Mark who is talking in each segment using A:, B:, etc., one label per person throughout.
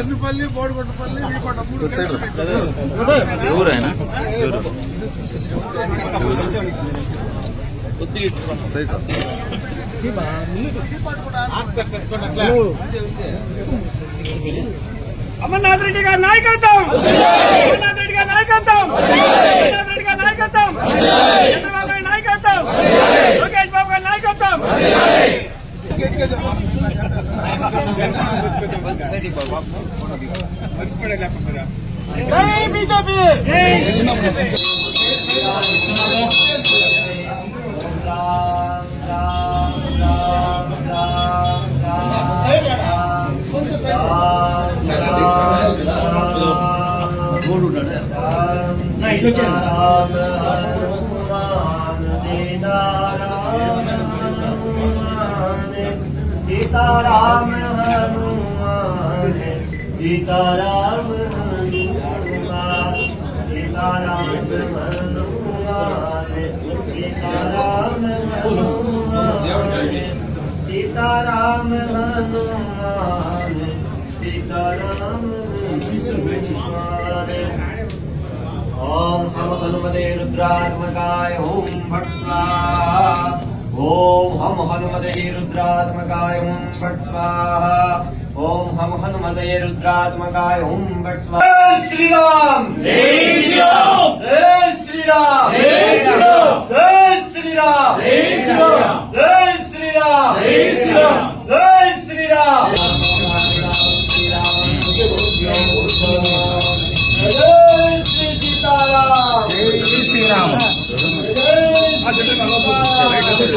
A: ఎర్నిపల్లి బోడిగొండపల్లి వీకొండ మూడు
B: ఎవరు? ఆయన
C: అమర్నాథ్ రెడ్డి గారి నాయకత్వం! అమర్నాథ్ రెడ్డి గారి నాయకత్వం! అమర్నాథ్ రెడ్డి గారి నాయకత్వం! ಬಿಜೆಪಿ ನಾ ಇದು ਸੀਤਾ ਰਾਮ
D: ਹਨੂਮਾ ਸੀਤਾ ਰਾਮ ਹਨੂਮਾ ਸੀਤਾ ਰਾਮ ਹਨੂਮਾ ਸੀਤਾ ਰਾਮ ਹਨੂਮਾ ਸੀਤਾ ਰਾਮ ॐ हम हनुमते रुद्रात्मकाय ॐ भट्वा ॐ हं हनुमदये रुद्रात्मकाय ओम फट् स्वाहा ओम हम हनुमदये रुद्रात्मकाय हुं फट् स्वाहा श्रीराम जय श्रीराम जय श्रीराम जय श्रीराम जय श्रीराम जय श्रीराम जय श्रीराम जय श्रीराम जय श्रीराम जय श्री सीताराम जय श्री
A: राम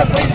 A: Gracias.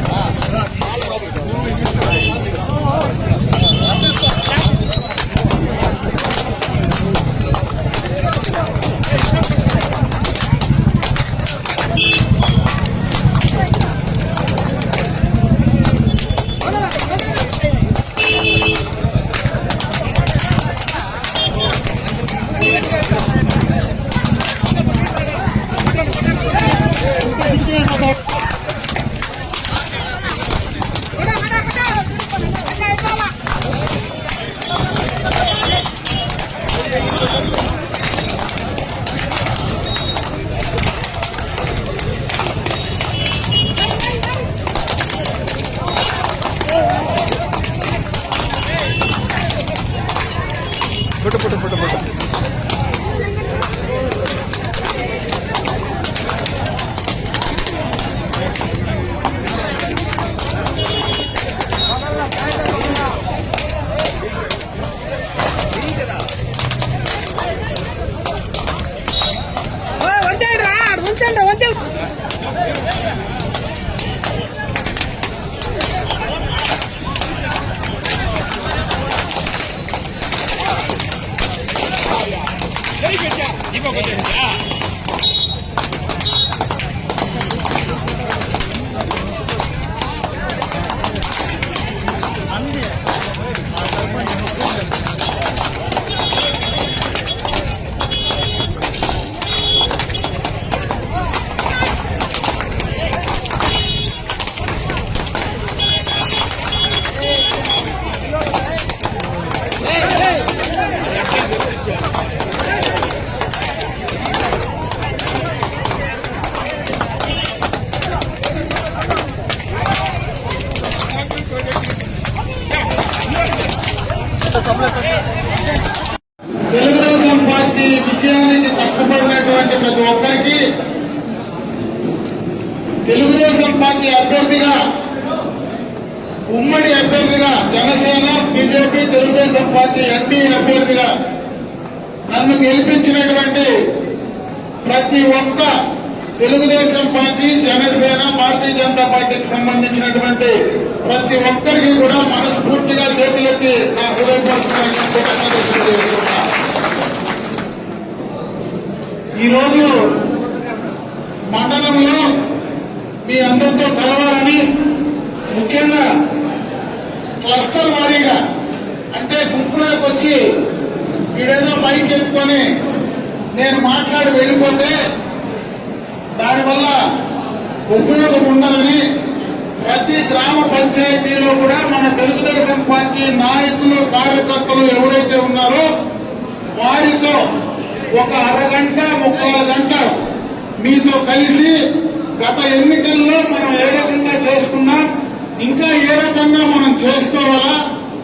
A: போட்டு போட்டு
B: போட்டு
C: போட்டு. வந்துடுறா வந்துட்டா இப்ப
A: கொஞ்சம் పార్టీ ఎంపీ అభ్యర్థిగా నన్ను గెలిపించినటువంటి
E: ప్రతి ఒక్క తెలుగుదేశం పార్టీ జనసేన భారతీయ జనతా పార్టీకి సంబంధించినటువంటి ప్రతి ఒక్కరికి కూడా మనస్ఫూర్తిగా చేతులెత్తి నా హృదయపూర్వకంగా ఈరోజు మండలంలో మీ అందరితో కలవాలని ముఖ్యంగా క్లస్టర్ వారీగా గుంపులోకి వచ్చి వీడేదో మైక్ ఎత్తుకొని నేను మాట్లాడి వెళ్ళిపోతే దానివల్ల ఉపయోగం ఉండాలని ప్రతి గ్రామ పంచాయతీలో కూడా మన తెలుగుదేశం పార్టీ నాయకులు కార్యకర్తలు ఎవరైతే ఉన్నారో వారితో ఒక అరగంట ముక్కాలు గంట మీతో కలిసి గత ఎన్నికల్లో మనం ఏ రకంగా చేసుకున్నాం ఇంకా ఏ రకంగా మనం చేసుకోవాలా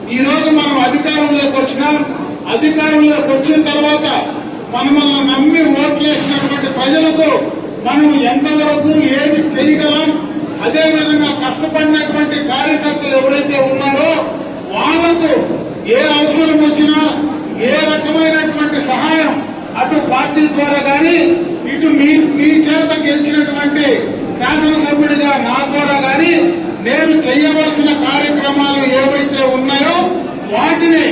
E: ఈ రోజు మనం అధికారంలోకి వచ్చినాం. అధికారంలోకి వచ్చిన తర్వాత మనల్ని నమ్మి ఓట్లేసినటువంటి ప్రజలకు మనం ఎంతవరకు ఏది చేయగలం అదే విధంగా కష్టపడినటువంటి కార్యకర్తలు ఎవరైతే ఉన్నారో వాళ్ళకు ఏ అవసరం వచ్చినా ఏ రకమైనటువంటి సహాయం అటు పార్టీ ద్వారా గాని ఇటు మీ మీ చేత గెలిచినటువంటి శాసనసభ్యుడిగా నా ద్వారా గాని నేను చేయవలసిన కార్యక్రమాలు ఏవైతే వాటిని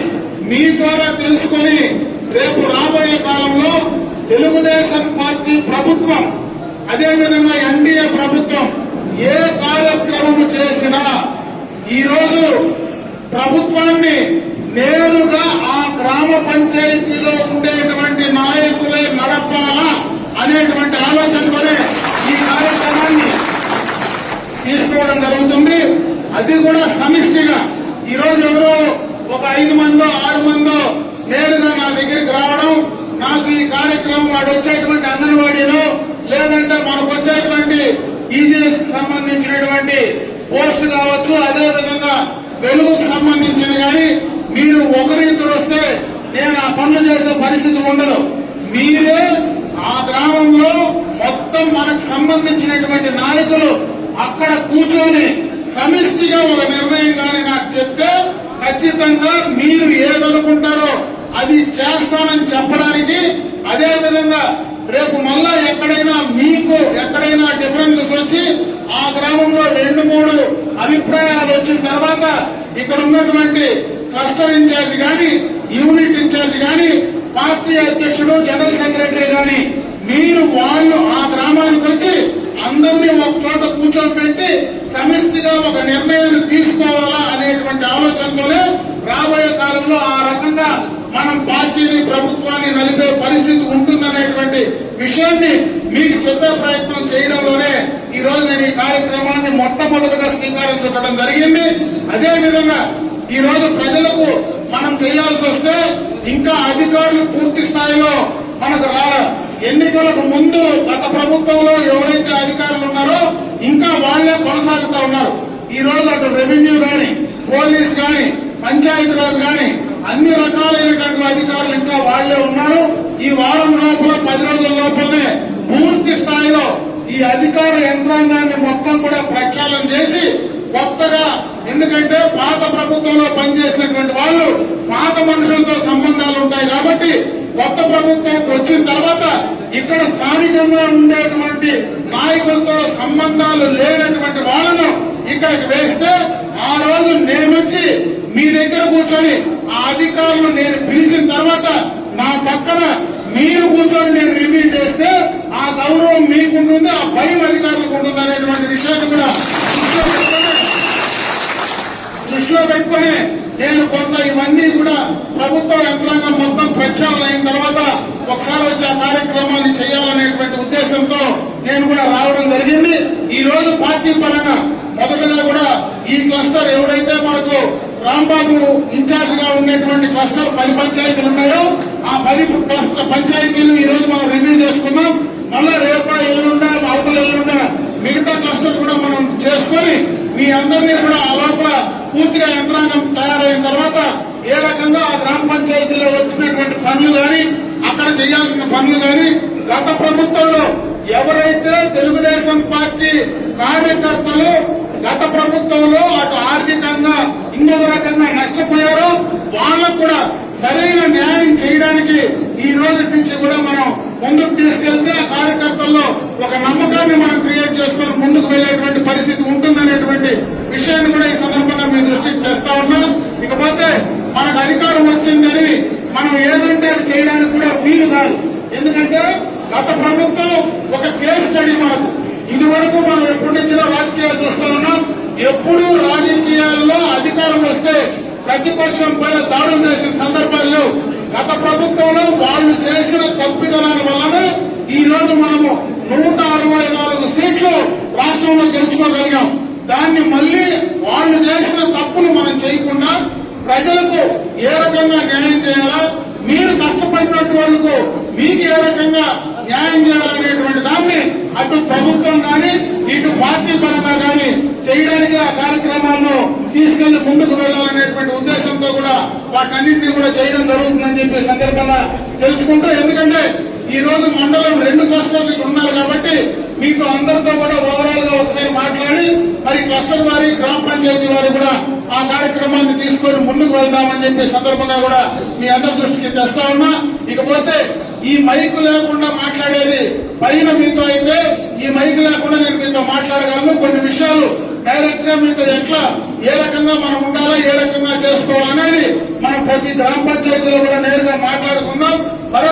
E: మీ ద్వారా తెలుసుకొని రేపు రాబోయే కాలంలో తెలుగుదేశం పార్టీ ప్రభుత్వం అదేవిధంగా ఎన్డీఏ ప్రభుత్వం ఏ కార్యక్రమం చేసినా ఈ రోజు ప్రభుత్వాన్ని నేరుగా ఆ గ్రామ పంచాయతీలో ఉండేటువంటి నాయకులే నడపాలా అనేటువంటి ఆలోచనతోనే ఈ కార్యక్రమాన్ని తీసుకోవడం జరుగుతుంది అది కూడా సమిష్టిగా ఈ రోజు ఎవరో ఒక ఐదు మందో ఆరు మందో నేరుగా నా దగ్గరికి రావడం నాకు ఈ మనకు వచ్చేటువంటి అంగన్వాడీలో లేదంటే మనకు వచ్చేటువంటి ఈజీఎస్ సంబంధించినటువంటి పోస్ట్ కావచ్చు అదే విధంగా వెలుగుకు సంబంధించిన కానీ మీరు ఒకరిద్దరు వస్తే నేను ఆ పనులు చేసే పరిస్థితి ఉండదు. మీరే ఆ గ్రామంలో మొత్తం మనకు సంబంధించినటువంటి నాయకులు అక్కడ కూర్చొని సమిష్టిగా ఒక నిర్ణయం కానీ నాకు చెప్తే ఖచ్చితంగా మీరు ఏదనుకుంటారో అది చేస్తానని చెప్పడానికి అదే విధంగా రేపు మళ్ళా ఎక్కడైనా మీకు ఎక్కడైనా డిఫరెన్సెస్ వచ్చి ఆ గ్రామంలో రెండు మూడు అభిప్రాయాలు వచ్చిన తర్వాత ఇక్కడ ఉన్నటువంటి క్లస్టర్ ఇన్ఛార్జ్ గాని యూనిట్ ఇన్ఛార్జ్ గాని పార్టీ అధ్యక్షుడు జనరల్ సెక్రటరీ గాని మీరు వాళ్ళు ఆ గ్రామానికి వచ్చి అందరినీ ఒక చోట కూర్చోబెట్టి సమిష్టిగా ఒక నిర్ణయాన్ని తీసుకోవాలా అనేటువంటి ఆలోచనతోనే రాబోయే కాలంలో ఆ మనం పార్టీని ప్రభుత్వాన్ని నలిపే పరిస్థితి ఉంటుందనేటువంటి విషయాన్ని మీకు చెప్పే ప్రయత్నం చేయడంలోనే ఈ రోజు నేను ఈ కార్యక్రమాన్ని మొట్టమొదటిగా శ్రీకారం చుట్టడం జరిగింది. అదే విధంగా ఈ రోజు ప్రజలకు మనం చేయాల్సి వస్తే ఇంకా అధికారులు పూర్తి స్థాయిలో మనకు రా ఎన్నికలకు ముందు గత ప్రభుత్వంలో ఎవరైతే అధికారులు ఉన్నారో ఇంకా వాళ్ళే కొనసాగుతా ఉన్నారు. ఈ రోజు అటు రెవెన్యూ గాని పోలీస్ గాని పంచాయతీరాజ్ గాని అన్ని రకాలైనటువంటి అధికారులు ఇంకా వాళ్ళే ఉన్నారు. ఈ వారం లోపల పది రోజుల లోపలనే పూర్తి స్థాయిలో ఈ అధికార యంత్రాంగాన్ని మొత్తం కూడా ప్రక్షాళన చేసి కొత్తగా ఎందుకంటే పాత ప్రభుత్వంలో పనిచేసినటువంటి వాళ్ళు పాత మనుషులతో సంబంధాలు ఉంటాయి కాబట్టి కొత్త ప్రభుత్వం వచ్చిన తర్వాత ఇక్కడ స్థానికంగా ఉండేటువంటి నాయకులతో సంబంధాలు లేనటువంటి వాళ్ళను ఇక్కడికి వేస్తే ఆ రోజు నేనొచ్చి మీ దగ్గర కూర్చొని ఆ అధికారులు నేను పిలిచిన తర్వాత నా పక్కన మీరు కూర్చొని నేను రివ్యూ చేస్తే ఆ గౌరవం మీకుంటుంది ఆ భయం అధికారులకు ఉంటుంది అనేటువంటి విషయాన్ని కూడా దృష్టిలో పెట్టుకొని దృష్టిలో పెట్టుకొని నేను కొంత ఇవన్నీ కూడా ప్రభుత్వ యంత్రాంగం మొత్తం ప్రక్షాళన అయిన తర్వాత ఒకసారి వచ్చి ఆ కార్యక్రమాన్ని చేయాలనేటువంటి ఉద్దేశంతో నేను కూడా రావడం జరిగింది. ఈ రోజు పార్టీ పరంగా మొదటగా కూడా ఈ క్లస్టర్ ఎవరైతే మనకు రాంబాబు ఇన్ఛార్జ్గా ఉండేటువంటి క్లస్టర్ పది పంచాయతీలు ఉన్నాయో ఆ పది క్లస్టర్ పంచాయతీలు ఈ రోజు మనం రివ్యూ చేసుకున్నాం. మళ్ళా రేపా ఎల్లుండా అవతల ఎల్లుండా మిగతా క్లస్టర్ కూడా మనం చేసుకొని మీ అందరినీ కూడా ఆ లోపల పూర్తిగా యంత్రాంగం తయారైన తర్వాత ఏ రకంగా ఆ గ్రామ పంచాయతీలో వచ్చినటువంటి పనులు గాని అక్కడ చేయాల్సిన పనులు గాని గత ప్రభుత్వంలో ఎవరైతే తెలుగుదేశం పార్టీ కార్యకర్తలు గత ప్రభుత్వంలో అటు ఆర్థికంగా ఇంకొక రకంగా నష్టపోయారో వాళ్ళకు కూడా సరైన న్యాయం చేయడానికి ఈ రోజు నుంచి కూడా మనం ముందుకు తీసుకెళ్తే ఆ కార్యకర్తల్లో ఒక నమ్మకాన్ని మనం క్రియేట్ చేసుకుని ముందుకు వెళ్ళేటువంటి పరిస్థితి ఉంటుందనేటువంటి విషయాన్ని కూడా ఈ సందర్భంగా మీ దృష్టికి తెస్తా ఉన్నా. ఇకపోతే మనకు అధికారం వచ్చిందని మనం ఏదంటే అది చేయడానికి కూడా వీలు కాదు. ఎందుకంటే గత ప్రభుత్వం ఒక కేసు స్టడీ మనకు ఇది వరకు మనం ఎప్పటి నుంచి రాజకీయాలు చూస్తా ఉన్నాం. ఎప్పుడు రాజకీయాల్లో అధికారం వస్తే ప్రతిపక్షం పైన దాడులు చేసిన సందర్భాల్లో గత ప్రభుత్వంలో వాళ్ళు చేసిన తప్పిదనాల వల్లనే ఈ రోజు మనము నూట అరవై నాలుగు సీట్లు రాష్ట్రంలో గెలుచుకోగలిగాం. దాన్ని మళ్ళీ వాళ్ళు చేసిన తప్పులు మనం చేయకుండా ప్రజలకు ఏ రకంగా న్యాయం చేయాలా మీరు కష్టపడినట్టు వాళ్ళకు మీకు ఏ రకంగా న్యాయం చేయాలనేటువంటి దాన్ని అటు ప్రభుత్వం కానీ ఇటు పార్టీ పరంగా చేయడానికి ఆ కార్యక్రమాలను తీసుకెళ్ళి ముందుకు వెళ్ళాలనేటువంటి ఉద్దేశంతో కూడా వాటన్నింటినీ కూడా చేయడం జరుగుతుందని చెప్పే సందర్భంగా తెలుసుకుంటూ ఎందుకంటే ఈ రోజు మండలం రెండు క్లస్టర్లు ఇక్కడ ఉన్నారు కాబట్టి మీతో అందరితో కూడా ఓవరాల్గా ఒకసారి మాట్లాడి మరి క్లస్టర్ వారి గ్రామ పంచాయతీ వారు కూడా ఆ కార్యక్రమాన్ని తీసుకొని ముందుకు వెళ్దామని చెప్పే సందర్భంగా కూడా మీ అందరి దృష్టికి తెస్తా ఉన్నా. ఇకపోతే ఈ మైక్ లేకుండా మాట్లాడేది పైన మీతో అయితే ఈ మైక్ లేకుండా నేను మీతో మాట్లాడగలను. కొన్ని విషయాలు డైరెక్ట్గా మీకు ఎట్లా? ఏ రకంగా మనం ఉండాలా ఏ రకంగా చేసుకోవాలనేది మనం ప్రతి గ్రామ పంచాయతీలో కూడా నేరుగా మాట్లాడుకుందాం.